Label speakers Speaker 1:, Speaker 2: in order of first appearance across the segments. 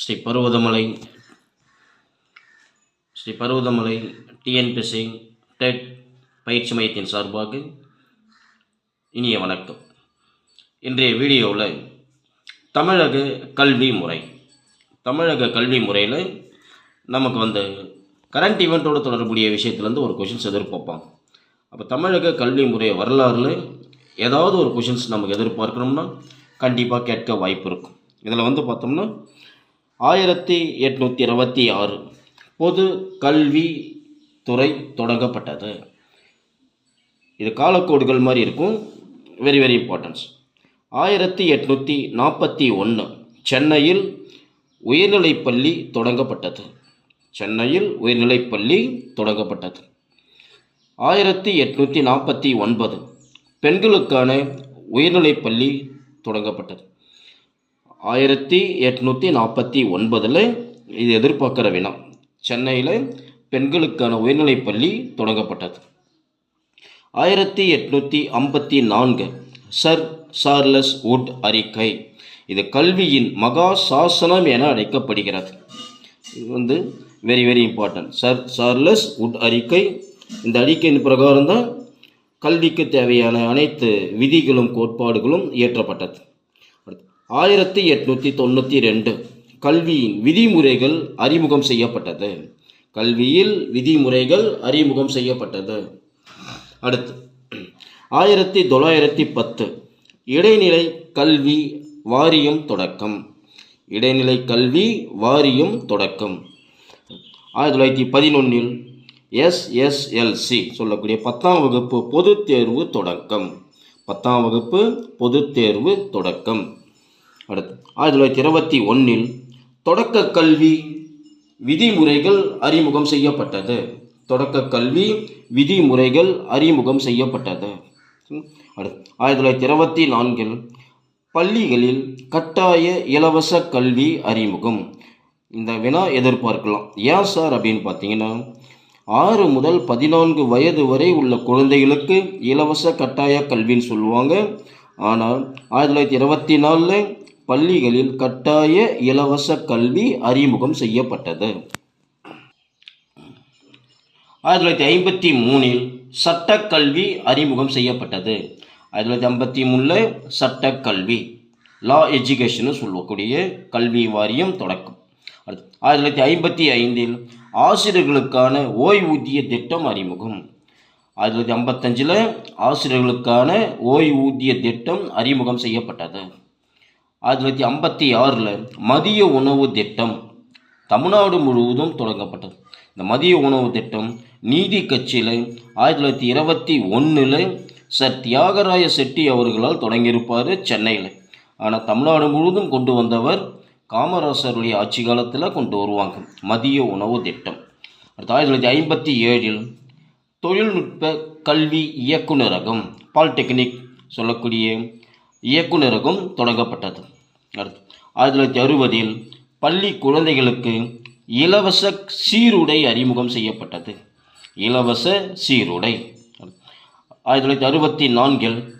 Speaker 1: Sri Paruvathamalai Shri Paruvathamalai TNPSC TET பயிற்சி மையத்தின் சார்பாக இனிய வணக்கம். இன்றைய வீடியோவில் தமிழக கல்வி முறை தமிழக கல்வி முறையில் நமக்கு வந்து கரண்ட் ஈவெண்ட்டோட தொடர்புடைய விஷயத்துலேருந்து ஒரு கொஷின்ஸ் எதிர்பார்ப்போம். அப்போ தமிழக கல்வி முறை வரலாறுல ஏதாவது ஒரு கொஷின்ஸ் நமக்கு எதிர்பார்க்கணும்னா கண்டிப்பாக கேட்க வாய்ப்பு இருக்கும். இதில் வந்து பார்த்தோம்னா ஆயிரத்தி எட்நூற்றி இருபத்தி ஆறு. பொது கல்வி துறை தொடங்கப்பட்டது. இது காலக்கோடுகள் மாதிரி இருக்கும். வெரி வெரி இம்பார்ட்டன்ஸ் ஆயிரத்தி எட்நூற்றி நாற்பத்தி ஒன்று சென்னையில் உயர்நிலைப்பள்ளி தொடங்கப்பட்டது. சென்னையில் உயர்நிலைப்பள்ளி தொடங்கப்பட்டது. ஆயிரத்தி எட்நூற்றி நாற்பத்தி ஒன்பது. பெண்களுக்கான உயர்நிலைப்பள்ளி தொடங்கப்பட்டது. ஆயிரத்தி எட்நூற்றி நாற்பத்தி ஒன்பதில் இது எதிர்பார்க்குற வினா சென்னையில் பெண்களுக்கான உயர்நிலைப் பள்ளி தொடங்கப்பட்டது. ஆயிரத்தி எட்நூற்றி ஐம்பத்தி நான்கு சர் சார்லஸ் வுட் அறிக்கை இது கல்வியின் மகா சாசனம் என அழைக்கப்படுகிறது. இது வந்து very very important sir Charles Wood அறிக்கை இந்த அறிக்கையின் பிரகாரம் தான் கல்விக்கு தேவையான அனைத்து விதிகளும் கோட்பாடுகளும் இயற்றப்பட்டது. ஆயிரத்தி எட்நூற்றி தொண்ணூற்றி ரெண்டு. கல்வியின் விதிமுறைகள் அறிமுகம் செய்யப்பட்டது. கல்வியில் விதிமுறைகள் அறிமுகம் செய்யப்பட்டது. அடுத்து ஆயிரத்தி தொள்ளாயிரத்தி பத்து. இடைநிலை கல்வி வாரியம் தொடக்கம். இடைநிலை கல்வி வாரியம் தொடக்கம். ஆயிரத்தி தொள்ளாயிரத்தி பதினொன்றில் எஸ்எஸ்எல்சி சொல்லக்கூடிய பத்தாம் வகுப்பு பொதுத் தேர்வு தொடக்கம். பத்தாம் வகுப்பு பொதுத் தேர்வு தொடக்கம். அடுத்து ஆயிரத்தி தொள்ளாயிரத்தி இருபத்தி ஒன்றில் தொடக்க கல்வி விதிமுறைகள் அறிமுகம் செய்யப்பட்டது. தொடக்க கல்வி விதிமுறைகள் அறிமுகம் செய்யப்பட்டது. அடுத்து ஆயிரத்தி தொள்ளாயிரத்தி இருபத்தி நான்கில் பள்ளிகளில் கட்டாய இலவச கல்வி அறிமுகம். இந்த வினா எதிர்பார்க்கலாம். ஏன் சார் அப்படின்னு பார்த்தீங்கன்னா ஆறு முதல் பதினான்கு வயது வரை உள்ள குழந்தைகளுக்கு இலவச கட்டாய கல்வின்னு சொல்லுவாங்க. ஆனால் ஆயிரத்தி தொள்ளாயிரத்தி இருபத்தி நாலில் பள்ளிகளில் கட்டாய இலவச கல்வி அறிமுகம் செய்யப்பட்டது. ஆயிரத்தி தொள்ளாயிரத்தி ஐம்பத்தி மூணில் சட்டக்கல்வி அறிமுகம் செய்யப்பட்டது. ஆயிரத்தி தொள்ளாயிரத்தி ஐம்பத்தி மூணில் சட்டக்கல்வி லா எஜுகேஷன் சொல்லக்கூடிய கல்வி வாரியம் தொடக்கம். ஆயிரத்தி தொள்ளாயிரத்தி ஐம்பத்தி ஐந்தில் ஆசிரியர்களுக்கான ஓய்வூதிய திட்டம் அறிமுகம். ஆயிரத்தி தொள்ளாயிரத்தி ஐம்பத்தஞ்சில் ஆசிரியர்களுக்கான ஓய்வூதிய திட்டம் அறிமுகம் செய்யப்பட்டது. ஆயிரத்தி தொள்ளாயிரத்தி ஐம்பத்தி ஆறில் மதிய உணவு திட்டம் தமிழ்நாடு முழுவதும் தொடங்கப்பட்டது. இந்த மதிய உணவு திட்டம் நீதி கட்சியில் ஆயிரத்தி தொள்ளாயிரத்தி இருபத்தி ஒன்றில் சர் தியாகராய செட்டி அவர்களால் தொடங்கியிருப்பார் சென்னையில். ஆனால் தமிழ்நாடு முழுவதும் கொண்டு வந்தவர் காமராசருடைய ஆட்சி காலத்தில் கொண்டு வருவாங்க. மதிய உணவு திட்டம். அடுத்து ஆயிரத்தி தொள்ளாயிரத்தி ஐம்பத்தி ஏழில் தொழில்நுட்ப கல்வி இயக்குநரகம் பாலிடெக்னிக் சொல்லக்கூடிய இயக்குநரகம் தொடங்கப்பட்டது. அடுத்து ஆயிரத்தி தொள்ளாயிரத்தி அறுபதில் பள்ளி குழந்தைகளுக்கு இலவச சீருடை அறிமுகம் செய்யப்பட்டது. இலவச சீருடை. ஆயிரத்தி தொள்ளாயிரத்தி அறுபத்தி நான்கில்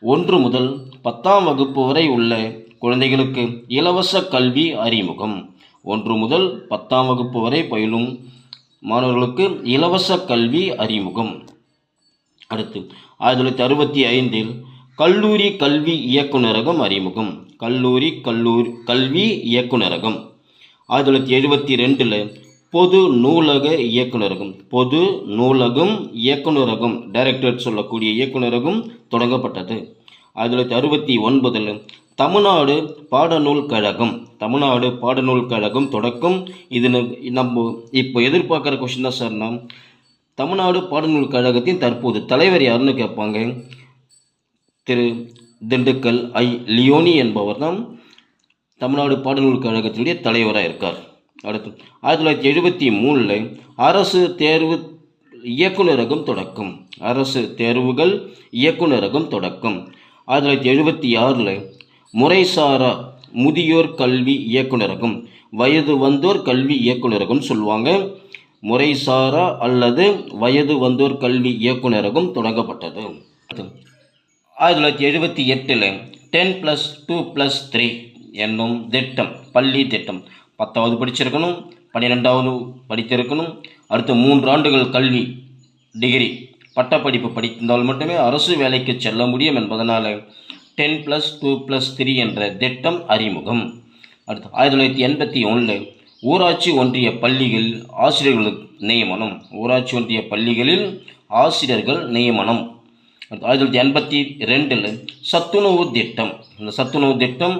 Speaker 1: ஒன்று முதல் பத்தாம் வகுப்பு வரை உள்ள குழந்தைகளுக்கு இலவச கல்வி அறிமுகம். ஒன்று முதல் பத்தாம் வகுப்பு வரை பயிலும் மாணவர்களுக்கு இலவச கல்வி அறிமுகம். அடுத்து ஆயிரத்தி தொள்ளாயிரத்தி அறுபத்தி ஐந்தில் கல்லூரி கல்வி இயக்குநரகம் அறிமுகம். கல்லூரி கல்லூரி கல்வி இயக்குநரகம் ஆயிரத்தி தொள்ளாயிரத்தி எழுபத்தி ரெண்டில் பொது நூலக இயக்குநரகம் பொது நூலகம் இயக்குநரகம் டைரக்டர் சொல்லக்கூடிய இயக்குநரகம் தொடங்கப்பட்டது. ஆயிரத்தி தொள்ளாயிரத்தி அறுபத்தி ஒன்பதில் தமிழ்நாடு பாடநூல் கழகம். தமிழ்நாடு பாடநூல் கழகம் தொடக்கம். இது நம்ம இப்போ எதிர்பார்க்குற கொஷின் தான் சார்னா தமிழ்நாடு பாடநூல் கழகத்தின் தற்போது தலைவர் யாருன்னு கேட்பாங்க? திரு திண்டுக்கல் ஐ. லியோனி என்பவர் தான் தமிழ்நாடு பாடநூல் கழகத்தினுடைய தலைவராக இருக்கார். அடுத்து ஆயிரத்தி தொள்ளாயிரத்தி எழுபத்தி மூணில் அரசு தேர்வு இயக்குநரகம் தொடக்கம். அரசு தேர்வுகள் இயக்குநரகம் தொடக்கம். ஆயிரத்தி தொள்ளாயிரத்தி எழுபத்தி ஆறில் முறைசாரா முதியோர் கல்வி இயக்குநரகம் வயது வந்தோர் கல்வி இயக்குநரகம் சொல்லுவாங்க. முறைசாரா அல்லது வயது வந்தோர் கல்வி இயக்குநரகம் தொடங்கப்பட்டது. ஆயிரத்தி தொள்ளாயிரத்தி எழுபத்தி எட்டில் ten plus two plus three என்னும் திட்டம் பள்ளி திட்டம். பத்தாவது படிச்சிருக்கணும் பன்னிரெண்டாவது படித்திருக்கணும். அடுத்து மூன்று ஆண்டுகள் கல்வி டிகிரி பட்டப்படிப்பு படித்திருந்தால் மட்டுமே அரசு வேலைக்கு செல்ல முடியும் என்பதனால் ten plus two plus three என்ற திட்டம் அறிமுகம். அடுத்து ஆயிரத்தி தொள்ளாயிரத்தி எண்பத்தி ஒன்றில் ஊராட்சி ஒன்றிய பள்ளிகள் ஆசிரியர்களுக்கு நியமனம். ஊராட்சி ஒன்றிய பள்ளிகளில் ஆசிரியர்கள் நியமனம். ஆயிரத்தி தொள்ளாயிரத்தி எண்பத்தி ரெண்டில் சத்துணவு திட்டம் இந்த சத்துணவு திட்டம்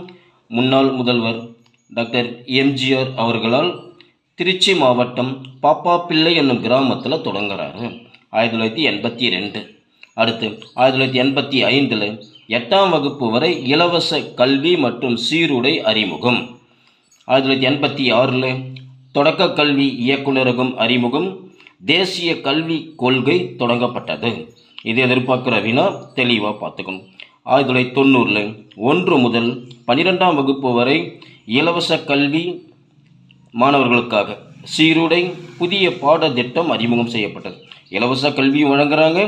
Speaker 1: முன்னாள் முதல்வர் டாக்டர் எம்ஜிஆர் அவர்களால் திருச்சி மாவட்டம் பாப்பாப்பிள்ளை என்னும் கிராமத்தில் தொடங்குறாரு. ஆயிரத்தி தொள்ளாயிரத்தி எண்பத்தி ரெண்டு. அடுத்து ஆயிரத்தி தொள்ளாயிரத்தி எண்பத்தி ஐந்தில் எட்டாம் வகுப்பு வரை இலவச கல்வி மற்றும் சீருடை அறிமுகம். ஆயிரத்தி தொள்ளாயிரத்தி எண்பத்தி ஆறில் தொடக்க கல்வி இயக்குநரகம் அறிமுகம். தேசிய கல்வி கொள்கை தொடங்கப்பட்டது. இது எதிர்பார்க்குற வினா தெளிவாக பார்த்துக்கணும். ஆயிரத்தி தொள்ளாயிரத்தி தொண்ணூறில் ஒன்று முதல் பன்னிரெண்டாம் வகுப்பு வரை இலவச கல்வி மாணவர்களுக்காக சீருடை புதிய பாடத்திட்டம் அறிமுகம் செய்யப்பட்டது. இலவச கல்வியும் வழங்குறாங்க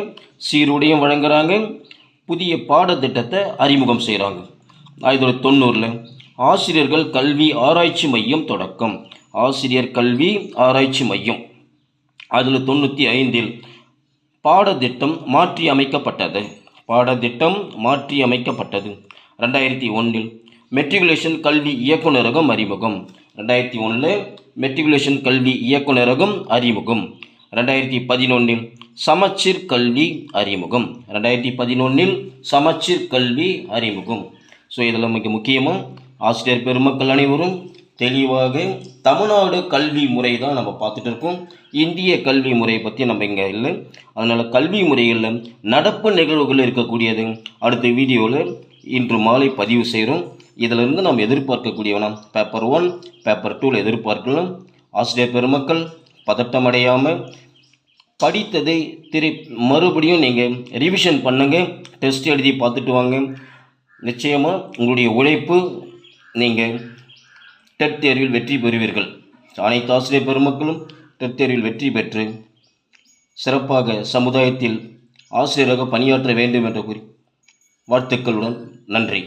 Speaker 1: சீருடையும் வழங்குறாங்க புதிய பாடத்திட்டத்தை அறிமுகம் செய்கிறாங்க ஆயிரத்தி தொள்ளாயிரத்தி தொண்ணூறில் ஆசிரியர்கள் கல்வி ஆராய்ச்சி மையம் தொடக்கம். ஆசிரியர் கல்வி ஆராய்ச்சி மையம். அதில் தொண்ணூற்றி ஐந்தில் பாடத்திட்டம் மாற்றி அமைக்கப்பட்டது பாடத்திட்டம் மாற்றி அமைக்கப்பட்டது ரெண்டாயிரத்தி ஒன்றில் மெட்ரிகுலேஷன் கல்வி இயக்குநரகம் அறிமுகம். ரெண்டாயிரத்தி ஒன்றில் மெட்ரிகுலேஷன் கல்வி இயக்குநரகம் அறிமுகம். ரெண்டாயிரத்தி பதினொன்றில் சமச்சீர் கல்வி அறிமுகம். ரெண்டாயிரத்தி பதினொன்றில் சமச்சீர் கல்வி அறிமுகம். ஸோ இதில் மிக முக்கியமாக ஆசிரியர் பெருமக்கள் அனைவரும் தெளிவாக தமிழ்நாடு கல்வி முறை தான் நம்ம பார்த்துட்டு இருக்கோம். இந்திய கல்வி முறையை பற்றி நம்ம இங்கே இல்லை. அதனால் கல்வி முறைகளில் நடப்பு நிகழ்வுகள் இருக்கக்கூடியது. அடுத்த வீடியோவில் இன்று மாலை பதிவு செய்கிறோம் இதிலிருந்து நாம் எதிர்பார்க்கக்கூடியவனா பேப்பர் ஒன் பேப்பர் டூவில் எதிர்பார்க்கலாம். ஆசிரியர் பெருமக்கள் பதட்டமடையாமல் படித்ததை திரு மறுபடியும் நீங்கள் ரிவிஷன் பண்ணுங்கள் டெஸ்ட் எழுதி பார்த்துட்டு வாங்க. நிச்சயமாக உங்களுடைய உழைப்பு நீங்கள் டெட் தேர்வில் வெற்றி பெறுவீர்கள். அனைத்து ஆசிரியர் பெருமக்களும் டெட் தேர்வில் வெற்றி பெற்று சிறப்பாக சமுதாயத்தில் ஆசிரியராக பணியாற்ற வேண்டும் என்று கூறி வாழ்த்துக்களுடன் நன்றி.